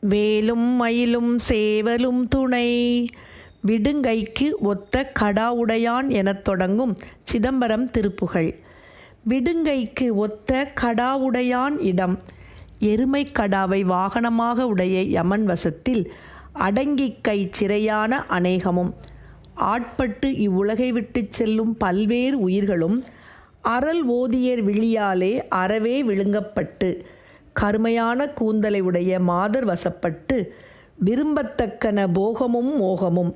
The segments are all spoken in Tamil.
வேலும் மயிலும் சேவலும் துணை. விடுங்கைக்கு ஒத்த கடா உடையான் எனத் தொடங்கும் சிதம்பரம் திருப்புகழ். விடுங்கைக்கு ஒத்த கடாவுடையான் இடம். எருமை கடாவை வாகனமாக உடைய யமன் வசத்தில் அடங்கிக் கை சிறையான அநேகமும். ஆட்பட்டு இவ்வுலகை விட்டுச் செல்லும் பல்வேறு உயிர்களும் அறல் ஓதியர் விழியாலே அறவே விழுங்கப்பட்டு கருமையான கூந்தலை உடைய மாதர் வசப்பட்டு விரும்பத்தக்கன போகமும் மோகமும்.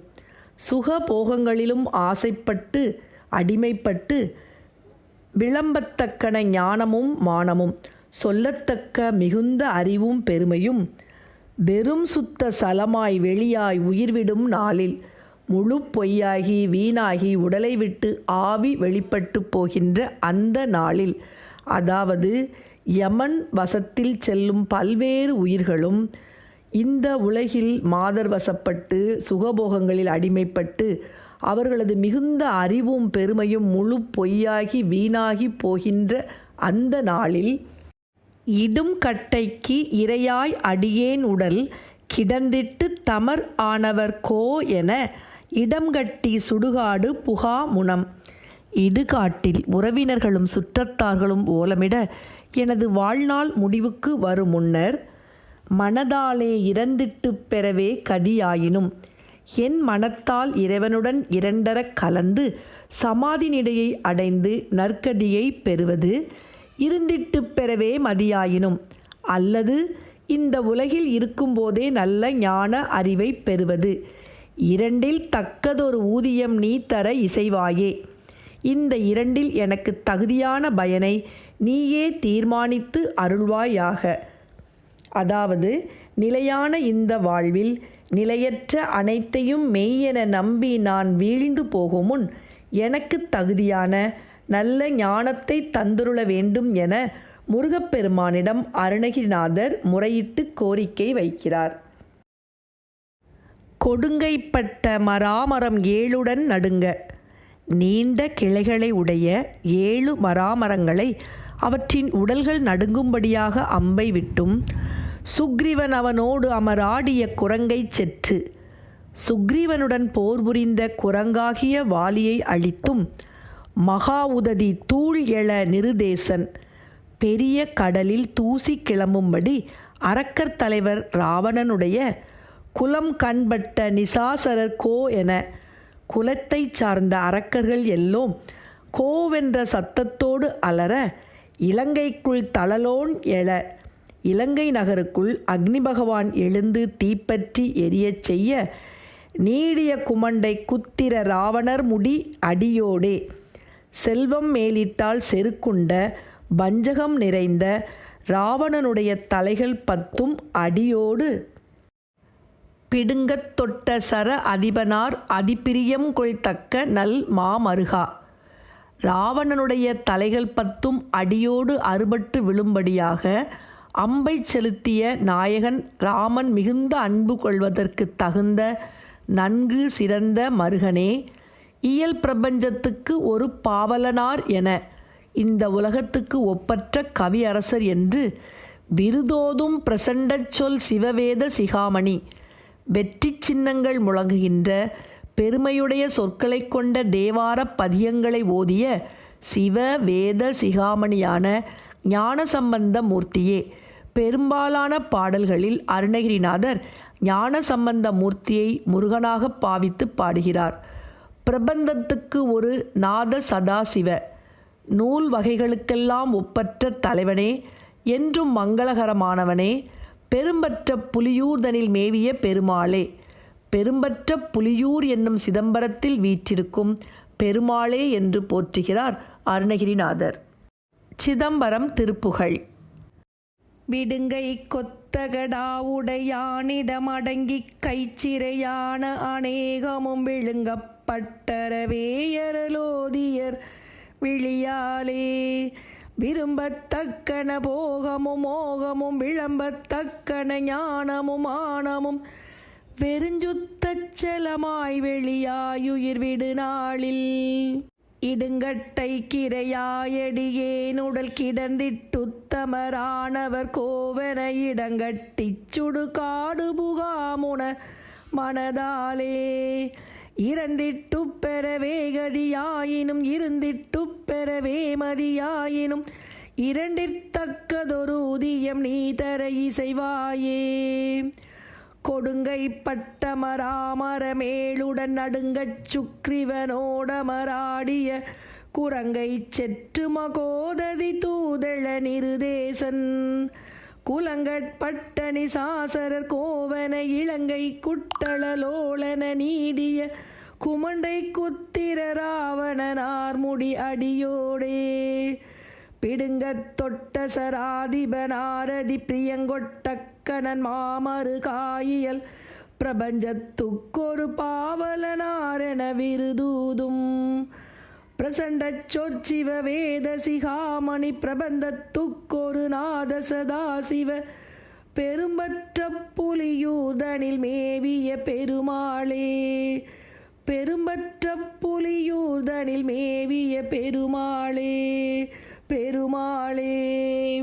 சுக போகங்களிலும் ஆசைப்பட்டு அடிமைப்பட்டு விளம்பத்தக்கன ஞானமும் மானமும். சொல்லத்தக்க மிகுந்த அறிவும் பெருமையும் வெறும் சுத்த சலமாய் வெளியாய் உயிர்விடும் நாளில் முழு பொய்யாகி வீணாகி உடலை விட்டு ஆவி வெளிப்பட்டு போகின்ற அந்த நாளில் அதாவது யமன் வசத்தில் செல்லும் பல்வேறு உயிர்களும் இந்த உலகில் மாதர் வசப்பட்டு சுகபோகங்களில் அடிமைப்பட்டு அவர்களது மிகுந்த அறிவும் பெருமையும் முழு பொய்யாகி வீணாகி போகின்ற அந்த நாளில் இடும் கட்டைக்கு இரையாய் அடியேன் உடல் கிடந்திட்டு தமர் ஆனவர் கோ என இடம்கட்டி சுடுகாடு புகா முனம். இடுகாட்டில் உறவினர்களும் சுற்றத்தார்களும் ஓலமிட எனது வாழ்நாள் முடிவுக்கு வரும் முன்னர் மனதாலே இறந்திட்டு பெறவே கதியாயினும் என் மனத்தால் இறைவனுடன் இரண்டரக் கலந்து சமாதி நிலையை அடைந்து நற்கதியை பெறுவது இருந்திட்டு பெறவே மதியாயினும் அல்லது இந்த உலகில் இருக்கும்போதே நல்ல ஞான அறிவை பெறுவது இரண்டில் தக்கதொரு ஊதியம் நீ தர இசைவாயே. இந்த இரண்டில் எனக்கு தகுதியான பயனை நீயே தீர்மானித்து அருள்வாயாக. அதாவது நிலையான இந்த வாழ்வில் நிலையற்ற அனைத்தையும் மெய்யென நம்பி நான் வீழ்ந்து போகும் முன் எனக்கு தகுதியான நல்ல ஞானத்தை தந்துருள வேண்டும் என முருகப்பெருமானிடம் அருணகிரிநாதர் முறையிட்டு கோரிக்கை வைக்கிறார். கொடுங்கைப்பட்ட மராமரம் ஏழுடன் நடுங்க. நீண்ட கிளைகளை உடைய ஏழு மராமரங்களை அவற்றின் உடல்கள் நடுங்கும்படியாக அம்பை விட்டும் சுக்ரீவன் அவனோடு அமராடிய குரங்கைச் செற்று. சுக்ரீவனுடன் போர் புரிந்த குரங்காகிய வாலியை அழித்தும் மகா உததி தூள் எழ நிருதேசன். பெரிய கடலில் தூசி கிளம்பும்படி அரக்கர் தலைவர் ராவணனுடைய குலம் கண்பட்ட நிசாசரர் கோ என குலத்தைச் சார்ந்த அரக்கர்கள் எல்லோம் கோவென்ற சத்தத்தோடு அலற இலங்கைக்குள் தளலோன் எழ இலங்கை நகருக்குள் அக்னி பகவான் எழுந்து தீப்பற்றி எரியச் செய்ய நீடிய குமண்டை குத்திர ராவணர் முடி அடியோடே. செல்வம் மேலிட்டால் செருக்குண்ட வஞ்சகம் நிறைந்த ராவணனுடைய தலைகள் பத்தும் அடியோடு பிடுங்கத் தொட்ட சர அதிபனார் அதிபிரியம் கொள்தக்க நல் மாமருகா. ராவணனுடைய தலைகள் பத்தும் அடியோடு அறுபட்டு விழும்படியாக அம்பை செலுத்திய நாயகன் ராமன் மிகுந்த அன்பு கொள்வதற்கு தகுந்த நன்கு சிறந்த மருகனே இயல் பிரபஞ்சத்துக்கு ஒரு பாவலனார் என இந்த உலகத்துக்கு ஒப்பற்ற கவியரசர் என்று விருதோதும் பிரசண்டச் சொல் சிவவேத சிகாமணி. வெற்றி சின்னங்கள் முழங்குகின்ற பெருமையுடைய சொற்களை கொண்ட தேவார பதியங்களை ஓதிய சிவ வேத சிகாமணியான ஞானசம்பந்த மூர்த்தியே. பெரும்பாலான பாடல்களில் அருணகிரிநாதர் ஞானசம்பந்த மூர்த்தியை முருகனாக பாவித்து பாடுகிறார். பிரபந்தத்துக்கு ஒரு நாத சதாசிவ. நூல் வகைகளுக்கெல்லாம் ஒப்பற்ற தலைவனே. என்றும் மங்களகரமானவனே. பெரும்பற்ற புலியூர்தனில் மேவிய பெருமாளே. பெரும்பற்ற புலியூர் என்னும் சிதம்பரத்தில் வீற்றிருக்கும் பெருமாளே என்று போற்றுகிறார் அருணகிரிநாதர். சிதம்பரம் திருப்புகழ். விடுங்கை கொத்தகடாவுடையானிடம் அடங்கிக் கைச்சிறையான அநேகமும் விழுங்கப்பட்டரவேயரலோதியர் விழியாலே. விரும்பத்தக்கன போகமும் மோகமும் விளம்பத்தக்கன ஞானமும் ஆணமும் வெறிஞ்சுத்தச்சலமாய் வெளியாயுயிர் விடு நாளில். இடுங்கட்டை கிரையாயடியேன் உடல் கிடந்திட்டுத்தமரானவர் கோவன இடங்கட்டிச் சுடுகாடு புகாமுன மனதாலே. இறந்திட்டு பெறவே கதியாயினும் இருந்திட்டுப் பெறவே மதியாயினும் இரண்டிற்தக்கதொரு உதியம் நீ தர இசைவாயே. கொடுங்கை பட்டமராமரமேளுடன் நடுங்கச் சுக்ரிவனோடமராடிய குரங்கை செற்று மகோததி தூதள நிருதேசன். குலங்கட்பட்டணி சாசரர் கோவன இலங்கை குட்டளலோளன நீடிய குமண்டை குத்திர ராவணனார் முடி அடியோடே. பிடுங்கத் தொட்ட சராதிபனாரதி பிரியங்கொட்டக்கணன் மாமறு காயியல் பிரபஞ்சத்துக்கொரு பாவலனாரென விருதூதும். பிரசண்டச் சொற்சிவ வேத சிகாமணி பிரபந்தத்துக்கொரு நாத சதாசிவ பெரும்பற்ற புலியூதனில் மேவிய பெருமாளே. பெரும்பற்ற புலியூர்தனில் மேவிய பெருமாளே. பெருமாளே.